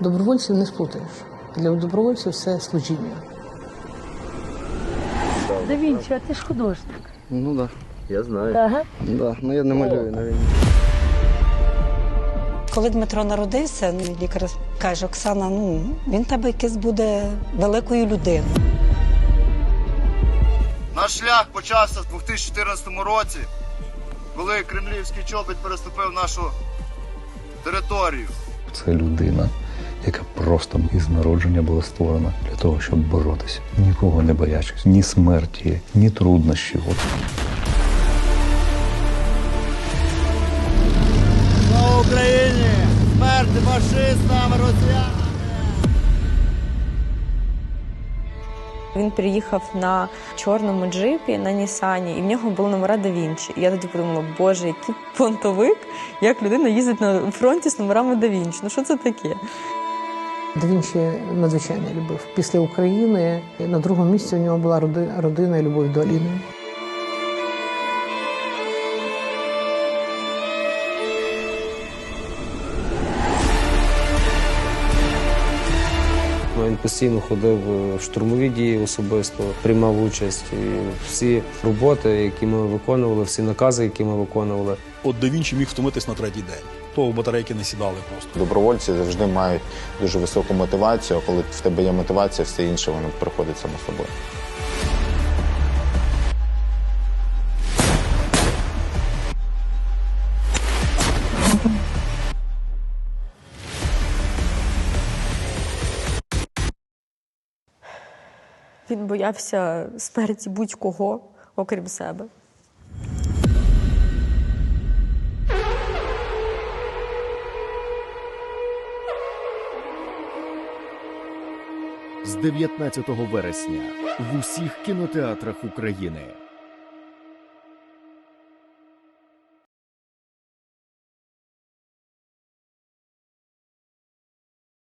Добровольців не сплутаєш. Для добровольців це служіння. Да Вінчі, а ти ж художник. Ну так, да, я знаю. Ага. Да, ну я не малюю на війні. Коли Дмитро народився, ну, лікар каже, Оксана, ну він тебе якийсь буде великою людиною. Наш шлях почався в 2014 році, коли кремлівський чобіт переступив нашу територію. Це людина, яка просто із народження була створена для того, щоб боротися, нікого не боячись, ні смерті, ні труднощів. Слава Україні! Смерть фашистам, росіянам! Він приїхав на чорному джипі на Нісані, і в нього були номера да Вінчі. І я тоді подумала, боже, який понтовик, як людина їздить на фронті з номерами да Вінчі. Ну що це таке? Да Вінчі надзвичайно любив. Після України на другому місці у нього була родина і любов до Аліни. Він постійно ходив в штурмові дії особисто, приймав участь. І всі роботи, які ми виконували, всі накази, які ми виконували, От да Вінчі міг втомитись на третій день. То батарейки не сідали просто. Добровольці завжди мають дуже високу мотивацію. а Коли в тебе є мотивація, все інше воно приходить само собою. Він боявся смерті будь-кого, окрім себе. з 19 вересня в усіх кінотеатрах України.